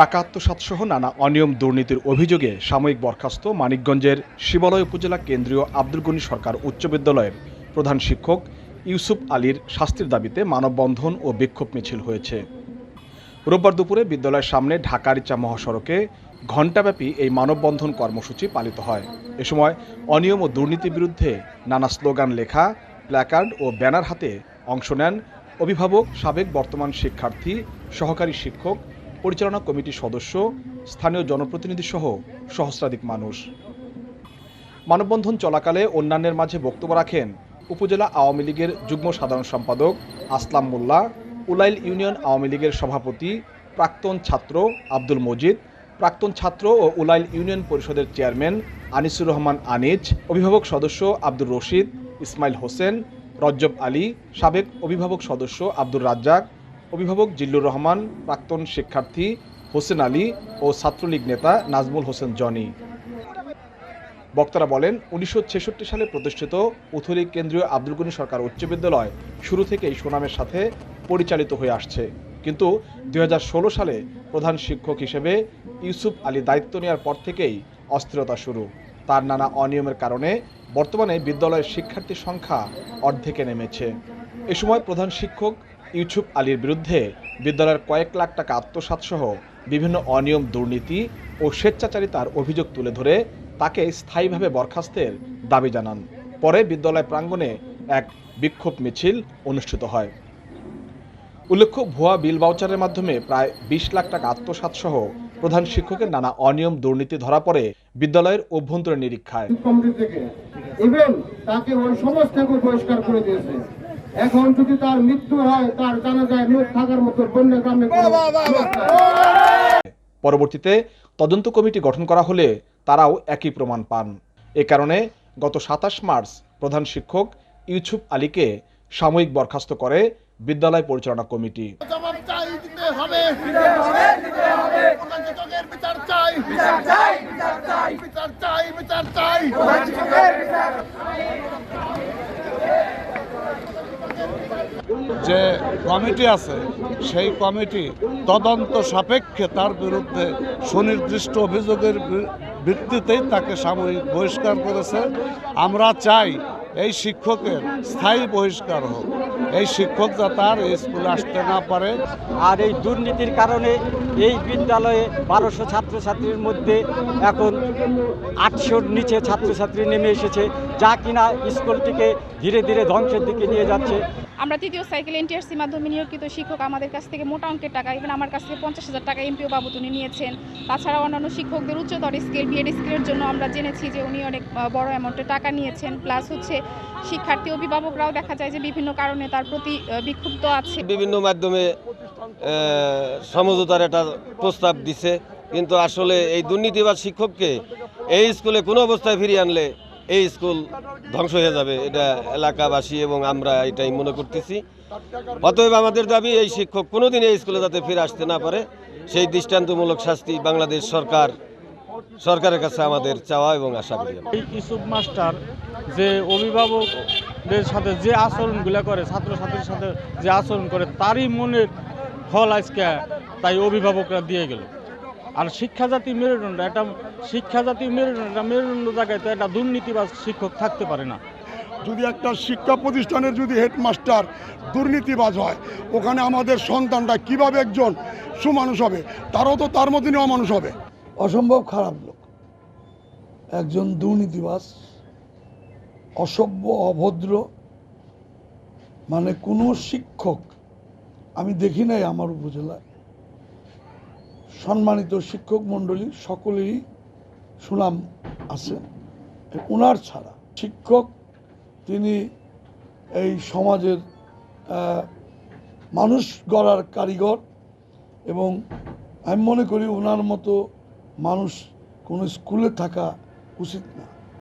টাকা আত্মসাৎসহ নানা অনিয়ম দুর্নীতির অভিযোগে সাময়িক বরখাস্ত মানিকগঞ্জের শিবালয় উপজেলা কেন্দ্রীয় আব্দুল গনি সরকার উচ্চ বিদ্যালয়ের প্রধান শিক্ষক ইউসুফ আলীর শাস্তির দাবিতে মানববন্ধন ও বিক্ষোভ মিছিল হয়েছে। রোববার দুপুরে বিদ্যালয়ের সামনে ঢাকা রিচা মহাসড়কে ঘণ্টাব্যাপী এই মানববন্ধন কর্মসূচি পালিত হয়। এ সময় অনিয়ম ও দুর্নীতির বিরুদ্ধে নানা স্লোগান লেখা, প্ল্যাকার্ড ও ব্যানার হাতে অংশ নেন অভিভাবক, সাবেক বর্তমান শিক্ষার্থী, সহকারী শিক্ষক পরিচালনা কমিটির সদস্য, স্থানীয় জনপ্রতিনিধি সহ সহস্রাধিক মানুষ। মানববন্ধন চলাকালে অন্যান্যের মাঝে বক্তব্য রাখেন উপজেলা আওয়ামী লীগের যুগ্ম সাধারণ সম্পাদক আসলাম মোল্লা, উলাইল ইউনিয়ন আওয়ামী লীগের সভাপতি প্রাক্তন ছাত্র আব্দুল মজিদ, প্রাক্তন ছাত্র ও উলাইল ইউনিয়ন পরিষদের চেয়ারম্যান আনিসুর রহমান আনিজ, অভিভাবক সদস্য আব্দুর রশিদ, ইসমাইল হোসেন, রজ্জব আলী, সাবেক অভিভাবক সদস্য আব্দুর রাজ্জাক অভিভাবক জিল্লুর রহমান, প্রাক্তন শিক্ষার্থী হোসেন আলী ও ছাত্রলীগ নেতা নাজমুল হোসেন জনি। বক্তারা বলেন, উনিশশো ছেষট্টি সালে প্রতিষ্ঠিত উথলি কেন্দ্রীয় আব্দুল গনি সরকার উচ্চ বিদ্যালয় শুরু থেকেই সুনামের সাথে পরিচালিত হয়ে আসছে। কিন্তু দু হাজার ষোলো সালে প্রধান শিক্ষক হিসেবে ইউসুফ আলী দায়িত্ব নেওয়ার পর থেকেই অস্থিরতা শুরু। তার নানা অনিয়মের কারণে বর্তমানে বিদ্যালয়ের শিক্ষার্থীর সংখ্যা অর্ধেকে নেমেছে। এ সময় প্রধান শিক্ষক ইউসুফ আলীর বিরুদ্ধে বিদ্যালয়ের কয়েক লাখ টাকা আত্মসাৎ সহ বিভিন্ন অনিয়ম, দুর্নীতি ও স্বেচ্ছাচারিতার অভিযোগ তুলে ধরে তাকে স্থায়ীভাবে বরখাস্তের দাবি জানান। পরে বিদ্যালয় প্রাঙ্গণে এক বিক্ষোভ মিছিল অনুষ্ঠিত হয়। উল্লেখ্য, ভুয়া বিল বাউচারের মাধ্যমে প্রায় বিশ লাখ টাকা আত্মসাৎ সহ প্রধান শিক্ষকের নানা অনিয়ম, দুর্নীতি ধরা পড়ে বিদ্যালয়ের অভ্যন্তরীণ নিরীক্ষায়। ইভেন তাকে ওই সমাজ থেকে বহিষ্কার করে দিয়েছে। এখন যদি তার মৃত্যু হয় তার জানা যায় লোক থাকার মতো বন্য গ্রামে। পরবর্তীতে তদন্ত কমিটি গঠন করা হলে তারাও একই প্রমাণ পান। এ কারণে গত সাতাশ মার্চ প্রধান শিক্ষক ইউসুফ আলীকে সাময়িক বরখাস্ত করে বিদ্যালয় পরিচালনা কমিটি। জবাব চাই দিতে হবে। প্রধান শিক্ষকের বিচার চাই বিচার চাই বিচার চাই বিচার চাই যে কমিটি আছে, সেই কমিটি তদন্ত সাপেক্ষে তার বিরুদ্ধে সুনির্দিষ্ট অভিযোগের ভিত্তিতেই তাকে সাময়িক বহিষ্কার করেছে। আমরা চাই এই শিক্ষকের স্থায়ী বহিষ্কার হোক। এই শিক্ষক যাতে আর স্কুলে আসতে না পারে। আর এই দুর্নীতির কারণে এই বিদ্যালয়ে বারোশো ছাত্রছাত্রীর মধ্যে এখন আটশোর নিচে ছাত্রছাত্রী নেমে এসেছে, যা কিনা স্কুলটিকে ধীরে ধীরে ধ্বংসের দিকে নিয়ে যাচ্ছে। আমরা তৃতীয় সাইকেল এনটিআরসি মাধ্যমে নিয়োজিত শিক্ষক আমাদের কাছ থেকে মোটা অঙ্কের টাকা ইভেন আমার কাছ থেকে পঞ্চাশ হাজার টাকা এমপিও বাবদ উনি নিয়েছেন। তাছাড়া অন্যান্য শিক্ষকদের উচ্চতর স্কেল বিএড স্কেলের জন্য আমরা জেনেছি যে উনি অনেক বড় অ্যামাউন্টের টাকা নিয়েছেন। প্লাস হচ্ছে শিক্ষার্থী অভিভাবকরাও দেখা যায় যে বিভিন্ন কারণে তার প্রতি বিক্ষুব্ধ আছে। বিভিন্ন মাধ্যমে সমঝোতার একটা প্রস্তাব দিছে। কিন্তু আসলে এই দুর্নীতিবাদ শিক্ষককে এই স্কুলে কোনো অবস্থায় ফিরিয়ে আনলে এই স্কুল ধ্বংস হয়ে যাবে, এটা এলাকাবাসী এবং আমরা এটাই মনে করতেছি। অতএব আমাদের দাবি, এই শিক্ষক কোনোদিন এই স্কুলে যাতে ফিরে আসতে না পারে, সেই দৃষ্টান্তমূলক শাস্তি বাংলাদেশ সরকার, সরকারের কাছে আমাদের চাওয়া এবং আশা করি ইসুফ মাস্টার, যে অভিভাবকদের সাথে যে আচরণগুলো করে, ছাত্রছাত্রীর সাথে যে আচরণ করে, তারই মনের ফল আজকে তাই অভিভাবকরা দিয়ে গেল। আর শিক্ষাজাতি মেরুদণ্ড একটা শিক্ষাজাতি মেরুদণ্ড একটা মেরুদণ্ড জায়গায় তো একটা দুর্নীতিবাজ শিক্ষক থাকতে পারে না। যদি একটা শিক্ষা প্রতিষ্ঠানের যদি হেডমাস্টার দুর্নীতিবাজ হয় ওখানে আমাদের সন্তানটা কীভাবে একজন সুমানুষ হবে? তারও তো তার মতনই অমানুষ হবে। অসম্ভব খারাপ লোক। একজন দুর্নীতিবাজ অসভ্য অভদ্র মানে কোনো শিক্ষক আমি দেখি নাই আমার উপজেলায়। সম্মানিত শিক্ষক মণ্ডলী সকলেরই সুনাম আছে। ওনার ছাড়া শিক্ষক, তিনি এই সমাজের মানুষ গড়ার কারিগর এবং আমি মনে করি ওনার মতো মানুষ কোনো স্কুলে থাকা উচিত না।